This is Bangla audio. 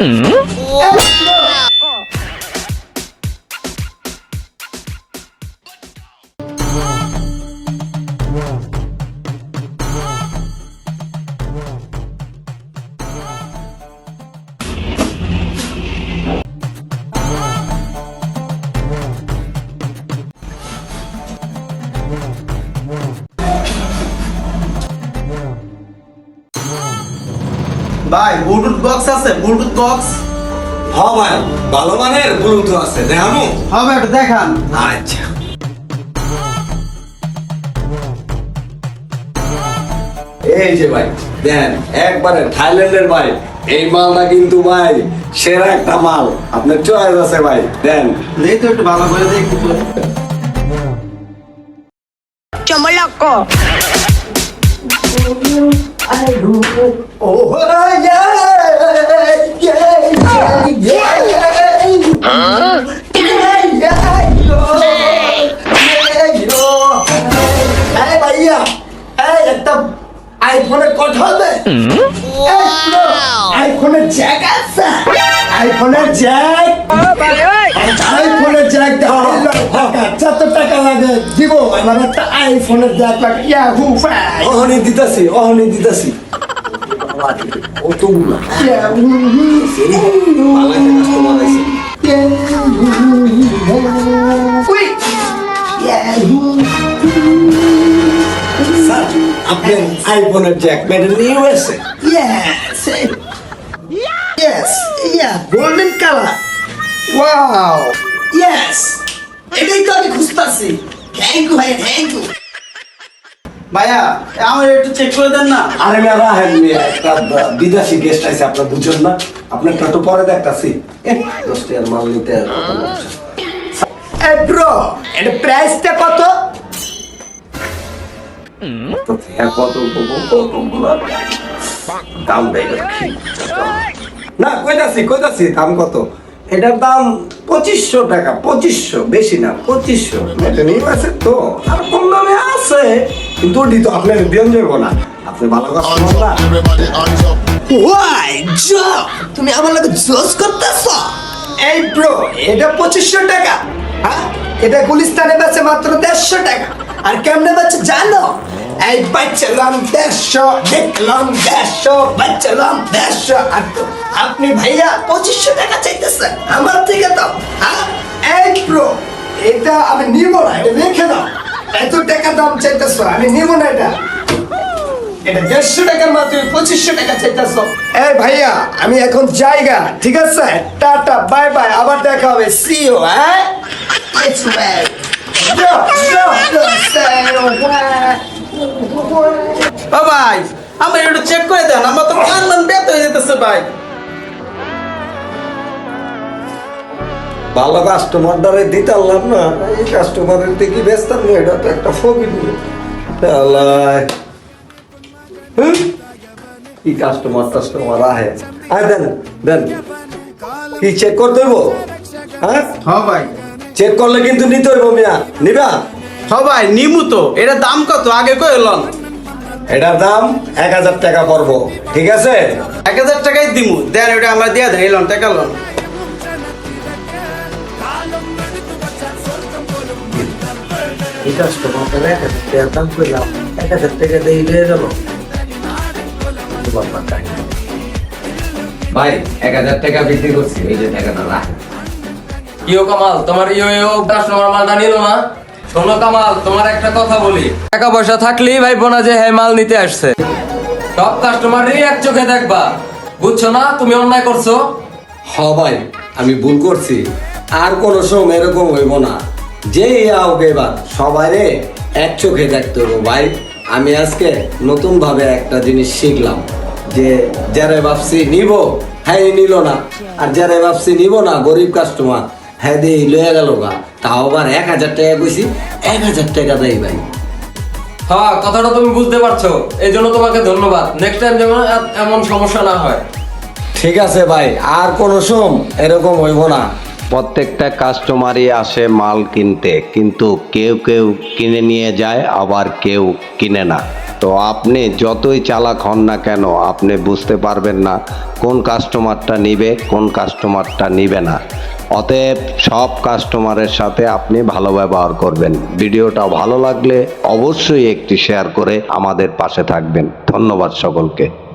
嗯。ভাই ব্লুটুথ বক্স আছে ব্লুটুথ বক্স হ ভাই ভালো মানের ব্লুটুথ আছে দেখানো হবে একটু দেখান। আচ্ছা। এই যে ভাই দেন একবারে থাইল্যান্ডের ভাই এই মালটা কিন্তু ভাই সেরা একটা মাল। আপনার চয়েস আছে ভাই দেন। দেখি তো একটু ভালো করে দেখি তো আইফোনের কথা হবে আইফোনের জ্যাক আছে আইফোনের জ্যাক। আইফোনের জ্যাক কত টাকা লাগে দিব। আমার একটা আইফোনের জ্যাক লাগে। ইয়াহু অহনি দিতাছি অহনি দিতাছি। কতগুলো স্যার আপনার আইফোনের jack. USA Yes. Yes. Yeah. Golden color. Wow. Yes. এটাই তো আমি খুঁজতাছি থ্যাংক ইউ ভাই থ্যাংক ইউ ভাইয়া আমার একটু চেক করে দেন না আরে মেয়া রাহেন মেয়া একটা বিদেশি গেস্ট আছে আপনার বুঝছেন না আপনার তো পরে দেখতাছি টাকার মাল নিতে আর। এই ব্রো এর প্রাইসটা কত হ্যাঁ, কত কত- দাম দেয় না কইতাছি কইতাছি দাম কত? এটার দাম পঁচিশশো টাকা পঁচিশশো বেশি না পঁচিশশো। নিয়ে আছে তো আর কম দামে আছে কিন্তু ওটি তো আপনার দিন যাব না। আপনি ভালো না। Up. ওয়াই জো তুমি আমার লাগে জোস করতেছ? এই ব্রো এটা পঁচিশশো টাকা হ্যাঁ? এটা গুলিস্তানে বেচে মাত্র দেড়শো টাকা। আর কেমনে বেচে জানো? এই বাচ্চালাম দেড়শো দেখলাম দেড়শো বাচ্চালাম দেড়শো। আপনি ভাইয়া পঁচিশশো টাকা চাইতেছেন আমার থেকে তো হ্যাঁ? ব্রো এটা আমি নিব না এটা রেখে দাও। এত টাকা দাম চাইতেছো আমি নিব না এটা। দেড়শো টাকার মাত্র পঁচিশশো টাকা চাইতেছ। এই ভাইয়া আমি এখন জায়গা ঠিক আছে? টাটা বাই বাই আবার দেখা হবে। সিও হ্যাঁ? It's yo, say ও ভাই আমার একটু চেক করে দেন আমার তো কান বেত হয়ে যেতেছে ভাই। ভালো কাস্টমারটারে দিতে পারলাম না এই কাস্টমারের দেখি ব্যস্ত না এটা তো একটা ফকির কি কাস্টমার টাস্টমার আহে। আয় দেন দেন। কি চেক করতে হইব? হ্যাঁ? হ্যাঁ ভাই। চেক করলে কিন্তু নিতে হইব মিয়া। নিবা? ভাই নিমু তো। এটা দাম কত? আগে কইলন এটার দাম এক হাজার টাকা পড়ব ঠিক আছে? এক হাজার টাকাই দিমু। দেন ওটা আমার দিয়া দেন এলন টাকা লন। এই কাস্টমারটা এক হাজার টাকা দাম করলাম এক হাজার টাকা দিয়ে গেল ভাই এক হাজার টাকা বিক্রি করছি এই যে টাকাটা রাখ। ইয়ো কামাল তোমার ইয়ো ইয়ো কাস্টমার মালটা নিল না? শোনো কামাল, তোমার একটা কথা বলি। টাকা পয়সা থাকলেই ভাই বোনা যে হ্যাঁ মাল নিতে আসছে। সব কাস্টমারই এক চোখে দেখবা। বুঝছ না? তুমি অন্যায় করছ? হ ভাই, আমি ভুল করছি। আর কোনো সময় এরকম হইব না। যে আউকে এবার সবাই রে এক চোখে দেখতে হইব। ভাই, আমি আজকে নতুন ভাবে একটা জিনিস শিখলাম। যে যারা ভাবছি নিব হ্যাঁ নিল না। আর যারা ভাবছি নিব না, গরিব কাস্টমার হ্যাঁ দিয়ে লয়ে গেল গা। তাও আবার এক হাজার টাকা কইছি এক হাজার টাকা দেয় ভাই। হ্যাঁ কথাটা তুমি বুঝতে পারছ। এই জন্য তোমাকে ধন্যবাদ। নেক্সট টাইম যেমন এমন সমস্যা না হয়। ঠিক আছে ভাই আর কোনো সোম? এরকম হইব না। প্রত্যেকটা কাস্টমারই আসে মাল কিনতে কিন্তু কেউ কেউ কিনে নিয়ে যায় আবার কেউ কিনে না। তো আপনি যতই চালাক হন না কেন, আপনি বুঝতে পারবেন না কোন কাস্টমারটা নিবে, কোন কাস্টমারটা নিবে না। অতএব সব কাস্টমারের সাথে আপনি ভালো ব্যবহার করবেন। ভিডিওটা ভালো লাগলে অবশ্যই একটি শেয়ার করে আমাদের পাশে থাকবেন। ধন্যবাদ সকলকে।